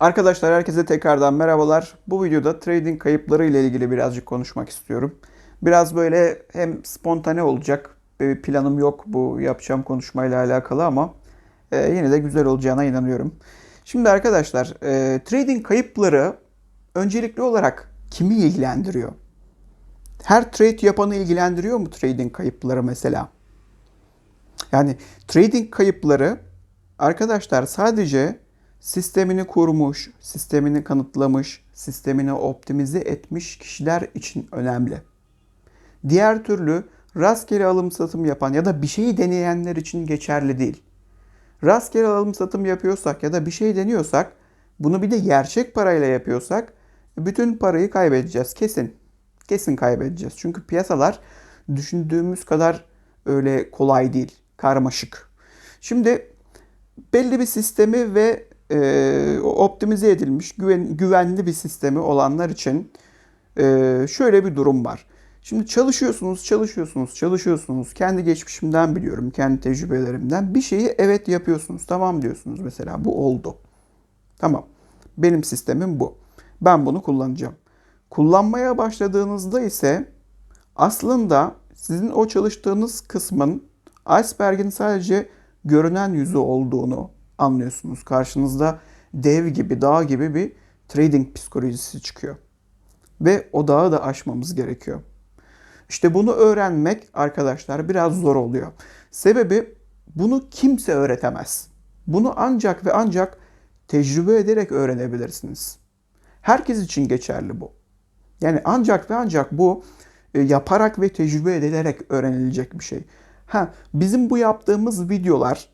Arkadaşlar herkese tekrardan merhabalar. Bu videoda trading kayıpları ile ilgili birazcık konuşmak istiyorum. Biraz böyle hem spontane olacak. Bir planım yok bu yapacağım konuşmayla alakalı ama e, yine de güzel olacağına inanıyorum. Şimdi arkadaşlar e, trading kayıpları öncelikli olarak kimi ilgilendiriyor? Her trade yapanı ilgilendiriyor mu trading kayıpları mesela? Yani trading kayıpları arkadaşlar sadece sistemini kurmuş, sistemini kanıtlamış, sistemini optimize etmiş kişiler için önemli. Diğer türlü rastgele alım satım yapan ya da bir şeyi deneyenler için geçerli değil. Rastgele alım satım yapıyorsak ya da bir şey deniyorsak, bunu bir de gerçek parayla yapıyorsak bütün parayı kaybedeceğiz kesin. Kesin kaybedeceğiz. Çünkü piyasalar düşündüğümüz kadar öyle kolay değil, karmaşık. Şimdi belli bir sistemi ve e, optimize edilmiş güven, güvenli bir sistemi olanlar için e, şöyle bir durum var. Şimdi çalışıyorsunuz, çalışıyorsunuz, çalışıyorsunuz. Kendi geçmişimden biliyorum, kendi tecrübelerimden. Bir şeyi evet yapıyorsunuz, tamam diyorsunuz mesela. Bu oldu. Tamam. Benim sistemim bu. Ben bunu kullanacağım. Kullanmaya başladığınızda ise aslında sizin o çalıştığınız kısmın iceberg'in sadece görünen yüzü olduğunu anlıyorsunuz. Karşınızda dev gibi, dağ gibi bir trading psikolojisi çıkıyor. Ve o dağı da aşmamız gerekiyor. İşte bunu öğrenmek arkadaşlar biraz zor oluyor. Sebebi bunu kimse öğretemez. Bunu ancak ve ancak tecrübe ederek öğrenebilirsiniz. Herkes için geçerli bu. Yani ancak ve ancak bu e, yaparak ve tecrübe edilerek öğrenilecek bir şey. Ha, bizim bu yaptığımız videolar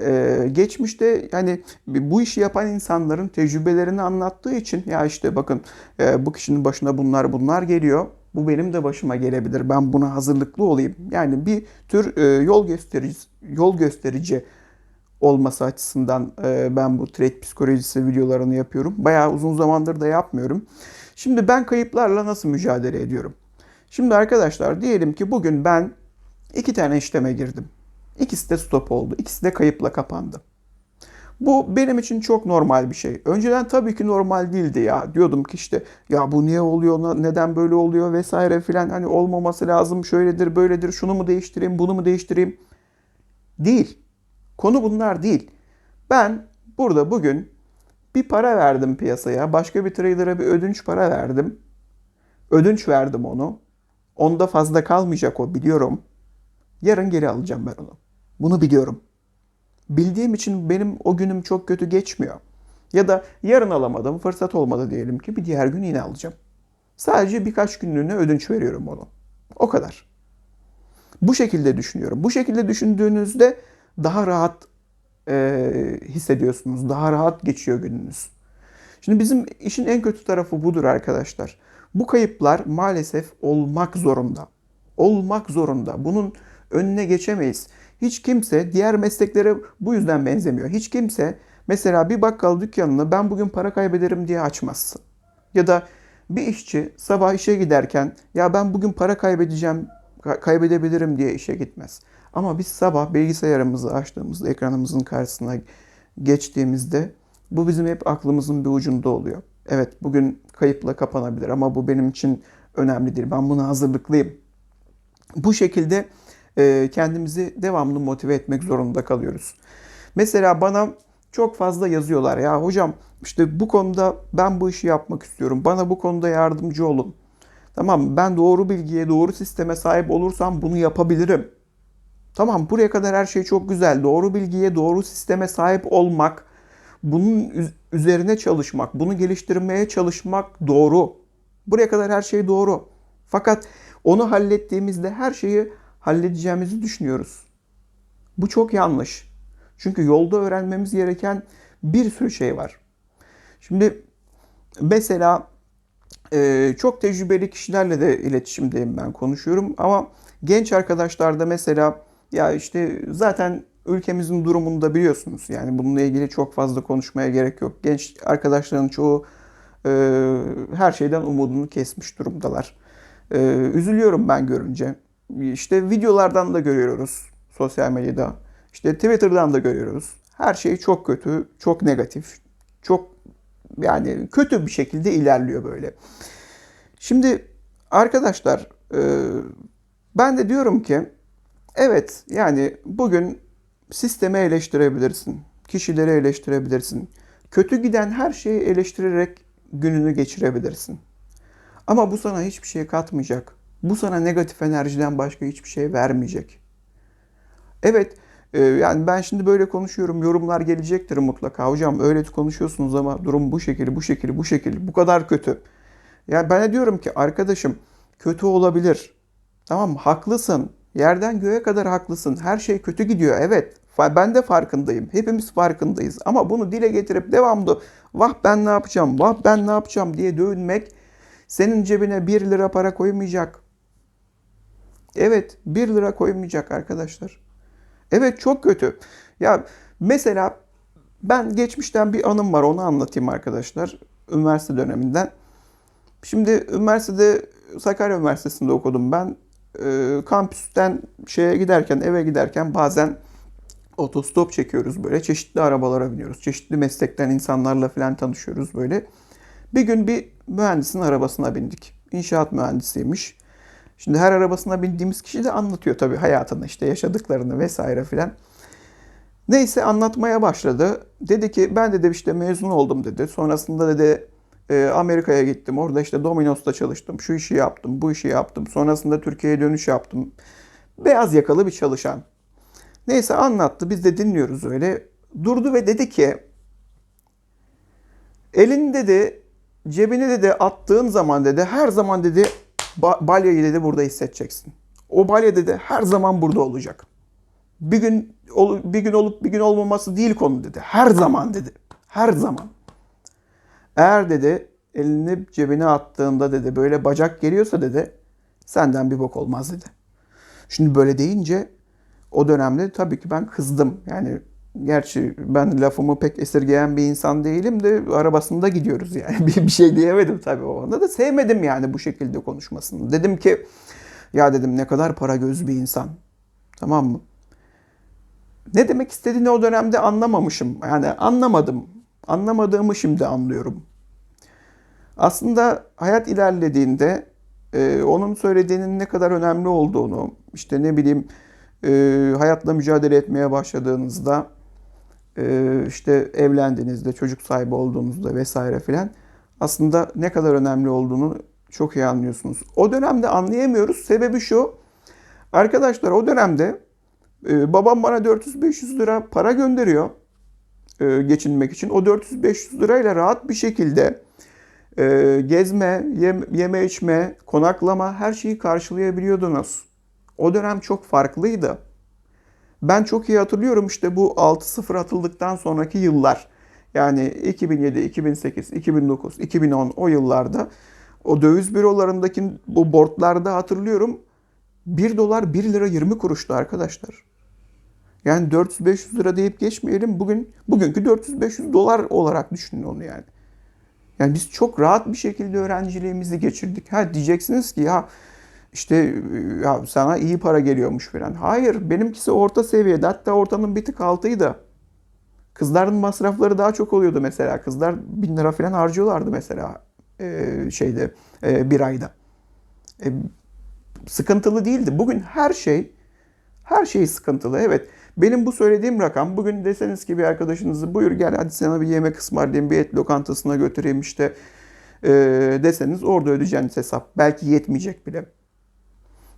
ee, geçmişte yani bu işi yapan insanların tecrübelerini anlattığı için ya işte bakın e, bu kişinin başına bunlar bunlar geliyor. Bu benim de başıma gelebilir. Ben buna hazırlıklı olayım. Yani bir tür e, yol gösterici yol gösterici olması açısından e, ben bu trade psikolojisi videolarını yapıyorum. Bayağı uzun zamandır da yapmıyorum. Şimdi ben kayıplarla nasıl mücadele ediyorum? Şimdi arkadaşlar diyelim ki bugün ben iki tane işleme girdim. İkisi de stop oldu. İkisi de kayıpla kapandı. Bu benim için çok normal bir şey. Önceden tabii ki normal değildi ya. Diyordum ki işte ya bu niye oluyor, neden böyle oluyor vesaire filan. Hani olmaması lazım, şöyledir, böyledir, şunu mu değiştireyim, bunu mu değiştireyim. Değil. Konu bunlar değil. Ben burada bugün bir para verdim piyasaya. Başka bir trader'a bir ödünç para verdim. Ödünç verdim onu. Onda fazla kalmayacak o biliyorum. Yarın geri alacağım ben onu. Bunu biliyorum. Bildiğim için benim o günüm çok kötü geçmiyor. Ya da yarın alamadım, fırsat olmadı diyelim ki bir diğer gün yine alacağım. Sadece birkaç günlüğüne ödünç veriyorum onu. O kadar. Bu şekilde düşünüyorum. Bu şekilde düşündüğünüzde daha rahat e, hissediyorsunuz. Daha rahat geçiyor gününüz. Şimdi bizim işin en kötü tarafı budur arkadaşlar. Bu kayıplar maalesef olmak zorunda. Olmak zorunda. Bunun önüne geçemeyiz. Hiç kimse diğer mesleklere bu yüzden benzemiyor. Hiç kimse mesela bir bakkal dükkanını ben bugün para kaybederim diye açmazsın. Ya da bir işçi sabah işe giderken ya ben bugün para kaybedeceğim, kaybedebilirim diye işe gitmez. Ama biz sabah bilgisayarımızı açtığımızda ekranımızın karşısına geçtiğimizde bu bizim hep aklımızın bir ucunda oluyor. Evet bugün kayıpla kapanabilir ama bu benim için önemli değil. Ben buna hazırlıklıyım. Bu şekilde kendimizi devamlı motive etmek zorunda kalıyoruz. Mesela bana çok fazla yazıyorlar ya hocam işte bu konuda ben bu işi yapmak istiyorum. Bana bu konuda yardımcı olun. Tamam ben doğru bilgiye, doğru sisteme sahip olursam bunu yapabilirim. Tamam buraya kadar her şey çok güzel. Doğru bilgiye, doğru sisteme sahip olmak, bunun üzerine çalışmak, bunu geliştirmeye çalışmak doğru. Buraya kadar her şey doğru. Fakat onu hallettiğimizde her şeyi halledeceğimizi düşünüyoruz. Bu çok yanlış. Çünkü yolda öğrenmemiz gereken bir sürü şey var. Şimdi mesela e, çok tecrübeli kişilerle de iletişimdeyim ben konuşuyorum ama genç arkadaşlar da mesela ya işte zaten ülkemizin durumunu da biliyorsunuz. Yani bununla ilgili çok fazla konuşmaya gerek yok. Genç arkadaşların çoğu e, her şeyden umudunu kesmiş durumdalar. E, üzülüyorum ben görünce. İşte videolardan da görüyoruz sosyal medyada. İşte Twitter'dan da görüyoruz. Her şey çok kötü, çok negatif, çok yani kötü bir şekilde ilerliyor böyle. Şimdi arkadaşlar e, ben de diyorum ki evet yani bugün sistemi eleştirebilirsin. Kişileri eleştirebilirsin. Kötü giden her şeyi eleştirerek gününü geçirebilirsin. Ama bu sana hiçbir şey katmayacak. Bu sana negatif enerjiden başka hiçbir şey vermeyecek. Evet, e, yani ben şimdi böyle konuşuyorum. Yorumlar gelecektir mutlaka. Hocam öyle konuşuyorsunuz ama durum bu şekilde, bu şekilde, bu şekilde, bu kadar kötü. Yani ben de diyorum ki arkadaşım kötü olabilir. Tamam haklısın. Yerden göğe kadar haklısın. Her şey kötü gidiyor. Evet. Ben de farkındayım. Hepimiz farkındayız. Ama bunu dile getirip devamlı vah ben ne yapacağım, vah ben ne yapacağım diye dövünmek senin cebine 1 lira para koymayacak. Evet 1 lira koymayacak arkadaşlar. Evet çok kötü. Ya mesela ben geçmişten bir anım var onu anlatayım arkadaşlar. Üniversite döneminden. Şimdi üniversitede Sakarya Üniversitesi'nde okudum ben. E, kampüsten şeye giderken eve giderken bazen otostop çekiyoruz böyle. Çeşitli arabalara biniyoruz. Çeşitli meslekten insanlarla falan tanışıyoruz böyle. Bir gün bir mühendisin arabasına bindik. İnşaat mühendisiymiş. Şimdi her arabasına bindiğimiz kişi de anlatıyor tabii hayatını işte yaşadıklarını vesaire filan. Neyse anlatmaya başladı. Dedi ki ben dedi işte mezun oldum dedi. Sonrasında dedi e, Amerika'ya gittim. Orada işte Domino's'ta çalıştım. Şu işi yaptım, bu işi yaptım. Sonrasında Türkiye'ye dönüş yaptım. Beyaz yakalı bir çalışan. Neyse anlattı. Biz de dinliyoruz öyle. Durdu ve dedi ki elini dedi cebine dedi attığın zaman dedi her zaman dedi balyayı dedi burada hissedeceksin. O balya dedi her zaman burada olacak. Bir gün bir gün olup bir gün olmaması değil konu dedi. Her zaman dedi. Her zaman. Eğer dedi elini cebine attığında dedi böyle bacak geliyorsa dedi senden bir bok olmaz dedi. Şimdi böyle deyince o dönemde tabii ki ben kızdım. Yani gerçi ben lafımı pek esirgeyen bir insan değilim de arabasında gidiyoruz yani. bir, bir şey diyemedim tabii o anda da sevmedim yani bu şekilde konuşmasını. Dedim ki ya dedim ne kadar para göz bir insan. Tamam mı? Ne demek istediğini o dönemde anlamamışım. Yani anlamadım. Anlamadığımı şimdi anlıyorum. Aslında hayat ilerlediğinde e, onun söylediğinin ne kadar önemli olduğunu, işte ne bileyim e, hayatla mücadele etmeye başladığınızda, işte evlendiğinizde, çocuk sahibi olduğunuzda vesaire filan aslında ne kadar önemli olduğunu çok iyi anlıyorsunuz. O dönemde anlayamıyoruz. Sebebi şu. Arkadaşlar o dönemde e, babam bana 400-500 lira para gönderiyor e, geçinmek için. O 400-500 lirayla rahat bir şekilde e, gezme, yeme içme, konaklama her şeyi karşılayabiliyordunuz. O dönem çok farklıydı. Ben çok iyi hatırlıyorum işte bu 6-0 atıldıktan sonraki yıllar. Yani 2007, 2008, 2009, 2010 o yıllarda o döviz bürolarındaki bu bortlarda hatırlıyorum 1 dolar 1 lira 20 kuruştu arkadaşlar. Yani 400-500 lira deyip geçmeyelim. Bugün bugünkü 400-500 dolar olarak düşünün onu yani. Yani biz çok rahat bir şekilde öğrenciliğimizi geçirdik. Ha diyeceksiniz ki ya işte ya sana iyi para geliyormuş falan. Hayır benimkisi orta seviyede hatta ortanın bir tık altıydı. Kızların masrafları daha çok oluyordu mesela. Kızlar bin lira falan harcıyorlardı mesela e, şeyde e, bir ayda. E, sıkıntılı değildi. Bugün her şey her şey sıkıntılı. Evet benim bu söylediğim rakam bugün deseniz ki bir arkadaşınızı buyur gel hadi sana bir yemek ısmarlayayım bir et lokantasına götüreyim işte e, deseniz orada ödeyeceğiniz hesap belki yetmeyecek bile.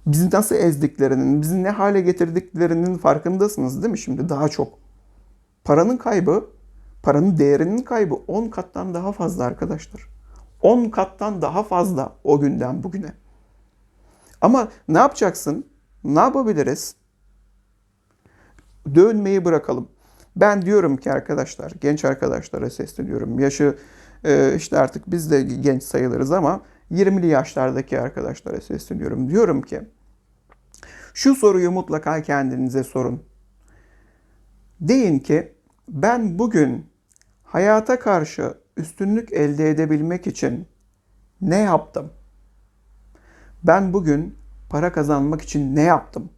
Bizi nasıl ezdiklerinin, bizi ne hale getirdiklerinin farkındasınız değil mi şimdi daha çok? Paranın kaybı, paranın değerinin kaybı 10 kattan daha fazla arkadaşlar. 10 kattan daha fazla o günden bugüne. Ama ne yapacaksın? Ne yapabiliriz? dövünmeyi bırakalım. Ben diyorum ki arkadaşlar, genç arkadaşlara sesleniyorum. Yaşı e, işte artık biz de genç sayılırız ama 20'li yaşlardaki arkadaşlara sesleniyorum. Diyorum ki şu soruyu mutlaka kendinize sorun. Deyin ki ben bugün hayata karşı üstünlük elde edebilmek için ne yaptım? Ben bugün para kazanmak için ne yaptım?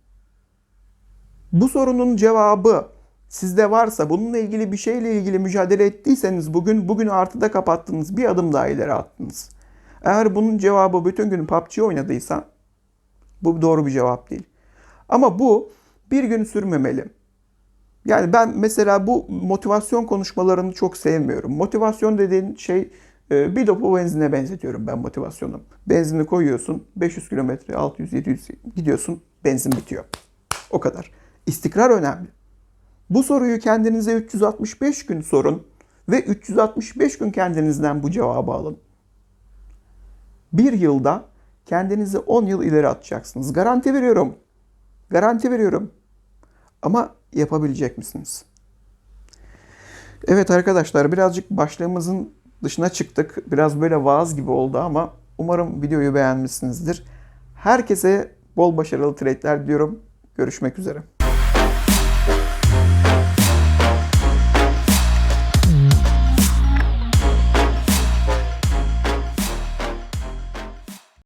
Bu sorunun cevabı Sizde varsa bununla ilgili bir şeyle ilgili mücadele ettiyseniz bugün bugünü artıda kapattınız. Bir adım daha ileri attınız. Eğer bunun cevabı bütün gün PUBG oynadıysa bu doğru bir cevap değil. Ama bu bir gün sürmemeli. Yani ben mesela bu motivasyon konuşmalarını çok sevmiyorum. Motivasyon dediğin şey e, bir depo benzine benzetiyorum ben motivasyonu. Benzini koyuyorsun 500 kilometre 600-700 gidiyorsun benzin bitiyor. O kadar. İstikrar önemli. Bu soruyu kendinize 365 gün sorun ve 365 gün kendinizden bu cevabı alın. Bir yılda kendinizi 10 yıl ileri atacaksınız. Garanti veriyorum. Garanti veriyorum. Ama yapabilecek misiniz? Evet arkadaşlar birazcık başlığımızın dışına çıktık. Biraz böyle vaaz gibi oldu ama umarım videoyu beğenmişsinizdir. Herkese bol başarılı trade'ler diliyorum. Görüşmek üzere.